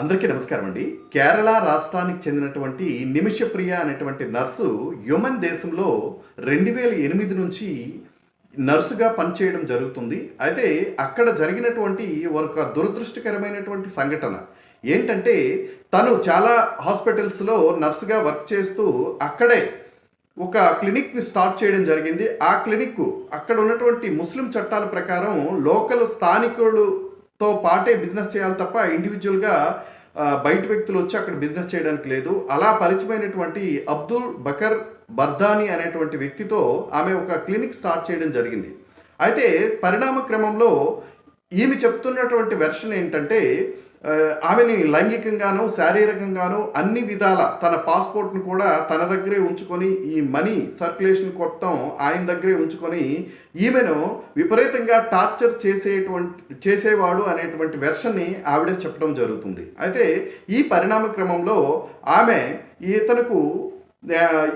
అందరికీ నమస్కారం అండి. కేరళ రాష్ట్రానికి చెందినటువంటి నిమిషప్రియ అనేటువంటి నర్సు యుమన్ దేశంలో రెండు వేల ఎనిమిది నుంచి నర్సుగా పనిచేయడం జరుగుతుంది. అయితే అక్కడ జరిగినటువంటి ఒక దురదృష్టకరమైనటువంటి సంఘటన ఏంటంటే తను చాలా హాస్పిటల్స్లో నర్సుగా వర్క్ చేస్తూ అక్కడే ఒక క్లినిక్ని స్టార్ట్ చేయడం జరిగింది. ఆ క్లినిక్ అక్కడ ఉన్నటువంటి ముస్లిం చట్టాల ప్రకారం లోకల్ స్థానికులు తో పాటే బిజినెస్ చేయాలి తప్ప ఇండివిజువల్గా బయట వ్యక్తులు వచ్చి అక్కడ బిజినెస్ చేయడానికి లేదు. అలా పరిచయమైనటువంటి అబ్దుల్ బకర్ బర్దాని అనేటువంటి వ్యక్తితో ఆమె ఒక క్లినిక్ స్టార్ట్ చేయడం జరిగింది. అయితే పరిణామ క్రమంలో ఈమె చెప్తున్నటువంటి వెర్షన్ ఏంటంటే ఆమెని లైంగికంగాను శారీరకంగాను అన్ని విధాల తన పాస్పోర్ట్ను కూడా తన దగ్గరే ఉంచుకొని ఈ మనీ సర్క్యులేషన్ కొట్టడం ఆయన దగ్గరే ఉంచుకొని ఈమెను విపరీతంగా టార్చర్ చేసేటువంటి చేసేవాడు అనేటువంటి వెర్షన్ని ఆవిడ చెప్పడం జరుగుతుంది. అయితే ఈ పరిణామ క్రమంలో ఆమె ఇతనుకు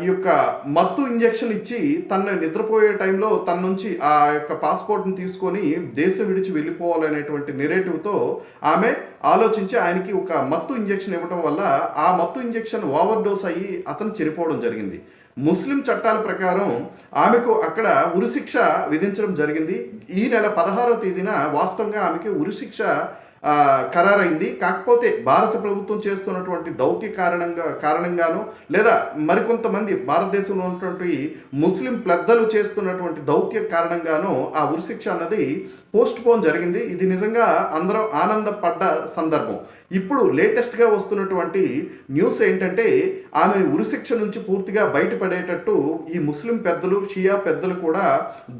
ఈ యొక్క మత్తు ఇంజెక్షన్ ఇచ్చి తన నిద్రపోయే టైంలో తన నుంచి ఆ యొక్క పాస్పోర్ట్ని తీసుకొని దేశం విడిచి వెళ్ళిపోవాలనేటువంటి నెరేటివ్తో ఆమె ఆలోచించి ఆయనకి ఒక మత్తు ఇంజెక్షన్ ఇవ్వడం వల్ల ఆ మత్తు ఇంజెక్షన్ ఓవర్ డోస్ అయ్యి అతను చనిపోవడం జరిగింది. ముస్లిం చట్టాల ప్రకారం ఆమెకు అక్కడ ఉరిశిక్ష విధించడం జరిగింది. ఈ నెల పదహారవ తేదీన వాస్తవంగా ఆమెకి ఉరిశిక్ష ఖరారైంది. కాకపోతే భారత ప్రభుత్వం చేస్తున్నటువంటి దౌత్య కారణంగా కారణంగాను లేదా మరికొంతమంది భారతదేశంలో ఉన్నటువంటి ముస్లిం పెద్దలు చేస్తున్నటువంటి దౌత్య కారణంగాను ఆ ఉరిశిక్ష అన్నది పోస్ట్ పోన్ జరిగింది. ఇది నిజంగా అందరం ఆనందపడ్డ సందర్భం. ఇప్పుడు లేటెస్ట్గా వస్తున్నటువంటి న్యూస్ ఏంటంటే ఆమె ఉరిశిక్ష నుంచి పూర్తిగా బయటపడేటట్టు ఈ ముస్లిం పెద్దలు షియా పెద్దలు కూడా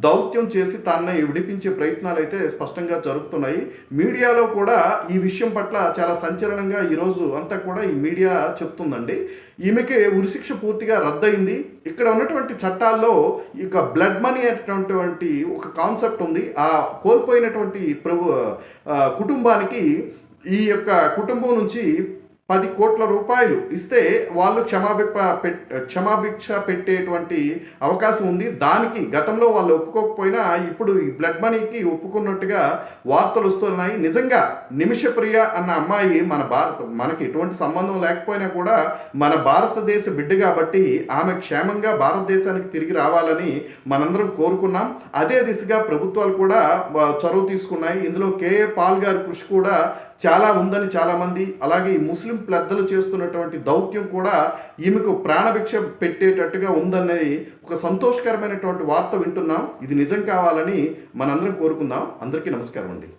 దౌత్యం చేసి తాన్ని విడిపించే ప్రయత్నాలు అయితే స్పష్టంగా జరుగుతున్నాయి. మీడియాలో కూడా ఈ విషయం పట్ల చాలా సంచలనంగా ఈరోజు అంతా కూడా ఈ మీడియా చెప్తుందండి. ఈమెకి ఉరిశిక్ష పూర్తిగా రద్దయింది. ఇక్కడ ఉన్నటువంటి చట్టాల్లో ఇక బ్లడ్ మనీ అనేటటువంటి ఒక కాన్సెప్ట్ ఉంది. ఆ కోల్పోయినటువంటి ప్రభు కుటుంబానికి ఈ యొక్క కుటుంబం నుంచి పది కోట్ల రూపాయలు ఇస్తే వాళ్ళు క్షమాభిప పెట్ క్షమాభిక్ష పెట్టేటువంటి అవకాశం ఉంది. దానికి గతంలో వాళ్ళు ఒప్పుకోకపోయినా ఇప్పుడు ఈ బ్లడ్ మనీకి ఒప్పుకున్నట్టుగా వార్తలు వస్తున్నాయి. నిజంగా నిమిషప్రియ అన్న అమ్మాయి మన భారత మనకి ఎటువంటి సంబంధం లేకపోయినా కూడా మన భారతదేశ బిడ్డ కాబట్టి ఆమె క్షేమంగా భారతదేశానికి తిరిగి రావాలని మనందరం కోరుకున్నాం. అదే దిశగా ప్రభుత్వాలు కూడా చొరవ తీసుకున్నాయి. ఇందులో కేఏ పాల్ గారి కృషి కూడా చాలా ఉందని చాలామంది అలాగే ఈ ముస్లిం పెద్దలు చేస్తున్నటువంటి దౌత్యం కూడా ఈమెకు ప్రాణభిక్ష పెట్టేటట్టుగా ఉందనేది ఒక సంతోషకరమైనటువంటి వార్త వింటున్నాం. ఇది నిజం కావాలని మనందరం కోరుకుందాం. అందరికీ నమస్కారం అండి.